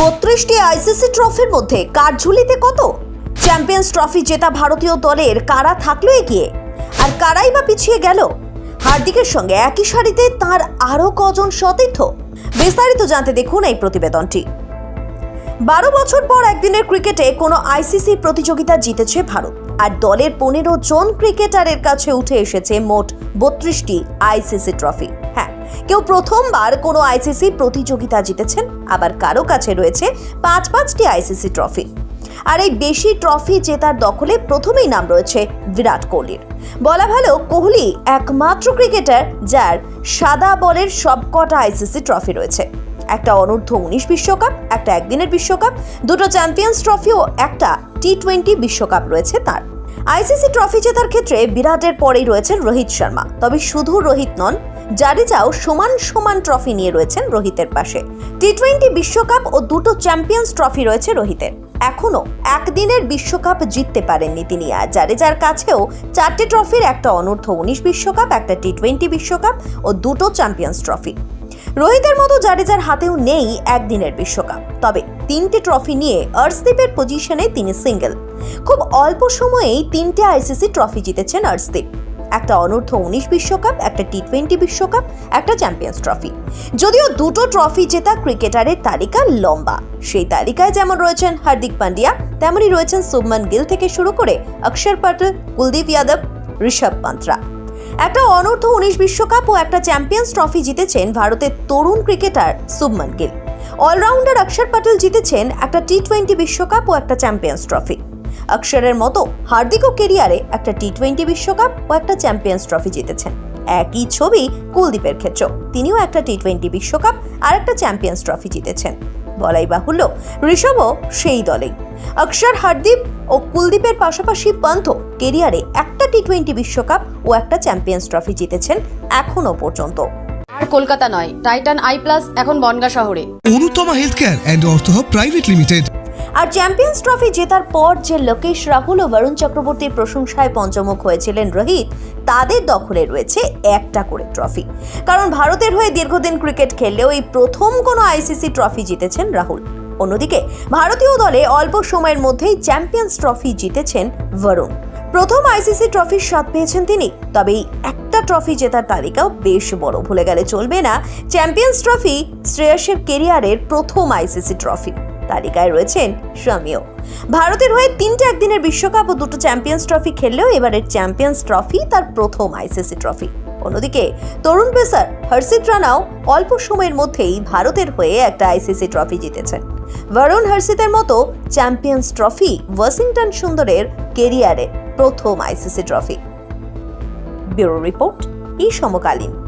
বত্রিশটি আইসিসি ট্রফির মধ্যে কার ঝুলিতে কত? চ্যাম্পিয়ন্স ট্রফি জেতা ভারতীয় দলের কারা থাকল এগিয়ে? আর কারাই বা পিছিয়ে গেল? হার্দিকের সঙ্গে একই সারিতে তার আরও কজন সতীর্থ? বিস্তারিত জানতে দেখুন এই প্রতিবেদনটি। বারো বছর পর একদিনের ক্রিকেটে কোনো আইসিসি প্রতিযোগিতা জিতেছে ভারত। আর দলের পনেরো জন ক্রিকেটারের কাছে উঠে এসেছে মোট বত্রিশটি আইসিসি ট্রফি। হ্যাঁ কেউ প্রথমবার কোনো আইসিসি প্রতিযোগিতা জিতেছেন, আবার কারও কাছে রয়েছে পাঁচ পাঁচটি আইসিসি ট্রফি। আর এই বেশি ট্রফি জেতার দখলে প্রথমেই নাম রয়েছে বিরাট কোহলির। বলা ভালো, কোহলি একমাত্র ক্রিকেটার যার সাদা বলের সবকটা আইসিসি ট্রফি রয়েছে। একটা অনূর্ধ্ব উনিশ বিশ্বকাপ, একটা একদিনের বিশ্বকাপ, দুটো চ্যাম্পিয়ন্স ট্রফি ও একটা টি টোয়েন্টি বিশ্বকাপ রয়েছে তার। আইসিসি ট্রফি জেতার ক্ষেত্রে বিরাটের পরেই রয়েছেন রোহিত শর্মা। তবে শুধু রোহিত নন জাডেজাও সমান সমান ট্রফি নিয়ে রয়েছেন রোহিতের পাশে। টি টোয়েন্টি বিশ্বকাপ ও দুটো চ্যাম্পিয়ন্স ট্রফি রয়েছে রোহিতের। এখনও একদিনের বিশ্বকাপ জিততে পারেননি তিনি আর জাডেজার কাছেও চারটে ট্রফির একটা অনূর্ধ্ব উনিশ বিশ্বকাপ, একটা টি টোয়েন্টি বিশ্বকাপ ও দুটো চ্যাম্পিয়ন্স ট্রফি। রোহিতের মতো জাডেজার হাতেও নেই একদিনের বিশ্বকাপ। তবে তিনটে ট্রফি নিয়ে অর্শদীপের পজিশনে তিনি সিঙ্গেল। খুব অল্প সময়েই তিনটে আইসিসি ট্রফি জিতেছেন অর্শদীপ একটা অনূর্ধ্ব উনিশ বিশ্বকাপ, একটা টি টোয়েন্টি বিশ্বকাপ, একটা চ্যাম্পিয়ন্স ট্রফি। যদিও দুটো ট্রফি জেতা ক্রিকেটারের তালিকা লম্বা। সেই তালিকায় যেমন রয়েছেন হার্দিক পান্ডিয়া, তেমনই রয়েছেন শুভমান গিল থেকে শুরু করে অক্ষর পটেল, কুলদীপ যাদব, ঋষভ পান্ত্রা। একটা অনূর্ধ্ব উনিশ বিশ্বকাপ ও একটা চ্যাম্পিয়ন্স ট্রফি জিতেছেন ভারতের তরুণ cricketer Shubman Gill. All rounder Axar Patel জিতেছেন একটা টি টোয়েন্টি বিশ্বকাপ ও একটা চ্যাম্পিয়ন্স ট্রফি। অক্ষরের মতো হার্দিকও কেরিয়ারে একটা টি টোয়েন্টি বিশ্বকাপ ও একটা চ্যাম্পিয়ন্স ট্রফি জিতেছেন। একই ছবি কুলদীপের ক্ষেত্রেও। তিনিও একটা টি টোয়েন্টি বিশ্বকাপ আর একটা চ্যাম্পিয়ন্স ট্রফি জিতেছেন। বলাই বাহুল্য ঋষভও সেই দলেই। অক্ষর হার্দিক ও কুলদীপের পাশাপাশি পন্থ কেরিয়ারে একটা টি টোয়েন্টি বিশ্বকাপ ও একটা চ্যাম্পিয়ন্স ট্রফি জিতেছেন এখনও পর্যন্ত। আর কলকাতা নয় টাইটান আই প্লাস এখন বনগা শহরে। Anutama health care and Artha private limited R champions trophy জেতার পর যে লোকেশ রাহুল ও বরুণ চক্রবর্তীর প্রশংসায় পঞ্চমুখ হয়েছিলেন রোহিত, তাদের দখলে রয়েছে একটা করে ট্রফি কারণ ভারতের হয়ে দীর্ঘদিন ক্রিকেট খেললেও এই প্রথম কোনো আইসিসি ট্রফি জিতেছেন রাহুল। অন্যদিকে ভারতীয় দলে অল্প সময়ের মধ্যেই চ্যাম্পিয়ন্স ট্রফি জিতেছেন বরুণ প্রথম আইসিসি ট্রফির স্বাদ পেয়েছেন তিনি, তবে এই একটা ট্রফি জেতার তালিকাও বেশ বড়, ভুলে গেলে চলবে না। চ্যাম্পিয়ন্স ট্রফি শ্রেয়সের কেরিয়ারের প্রথম আইসিসি ট্রফি তালিকায় রয়েছেন শামিও। ভারতের হয়ে তিনটে একদিনের বিশ্বকাপ ও দুটো চ্যাম্পিয়ন্স ট্রফি খেললেও এবারের চ্যাম্পিয়ন্স ট্রফি তার প্রথম আইসিসি ট্রফি। অন্যদিকে তরুণ পেসার হর্ষিত রানাও অল্প সময়ের মধ্যেই ভারতের হয়ে একটা আইসিসি ট্রফি জিতেছেন। বরুণ হর্ষিতের মতো চ্যাম্পিয়ন্স ট্রফি ওয়াশিংটন সুন্দরের কেরিয়ারে প্রথম আইসিসি ট্রফি। ব্যুরো রিপোর্ট, এই সমকালীন।